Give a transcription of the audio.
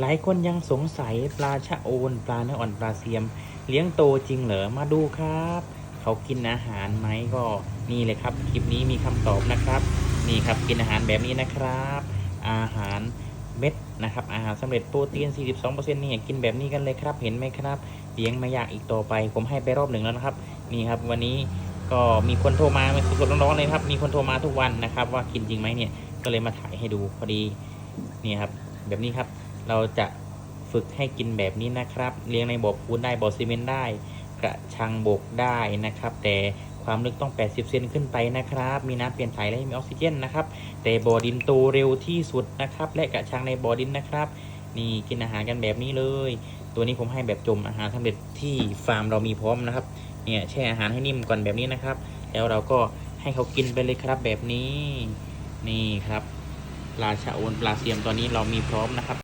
หลายคนยังสงสัยปลาชะโอน ปลาเนื้ออ่อนปลาเซียม เลี้ยงโตจริงเหรอมาดูครับ เขากินอาหารไหมก็นี่เลยครับคลิปนี้มีคำตอบนะครับ นี่ครับกินอาหารแบบนี้นะครับ อาหารเม็ดนะครับอาหารสำเร็จโปรตีน 42%นี่กินแบบนี้กันเลยครับ เห็นไหมครับเลี้ยงไม่ยากอีกต่อไป ผมให้ไปรอบหนึ่งแล้วนะครับ นี่ครับวันนี้ก็มีคนโทรมาสดๆร้อนๆเลยครับ มีคนโทรมาทุกวันนะครับ ว่ากินจริงไหมเนี่ยก็เลยมาถ่ายให้ดูพอดีนี่ครับ แบบนี้ครับ เราจะฝึกให้กินแบบนี้นะครับ เลี้ยงในบ่อปูนได้บ่อซีเมนต์ได้กระชังบกได้นะครับ แต่ความลึกต้อง 80 เซนขึ้นไปนะครับ มีน้ำเปลี่ยนถ่ายและมีออกซิเจนนะครับ แต่บ่อดินโตเร็วที่สุดนะครับ และกระชังในบ่อดินนะครับ นี่กินอาหารกันแบบนี้เลย ตัวนี้ผมให้แบบจมอาหารสำเร็จที่ฟาร์มเรามีพร้อมนะครับ เนี่ยแช่อาหารให้นิ่มก่อนแบบนี้นะครับ แล้วเราก็ให้เขากินไปเลยครับแบบนี้ นี่ครับปลาชะโอนปลาเสียมตัวนี้เรามีพร้อมนะครับ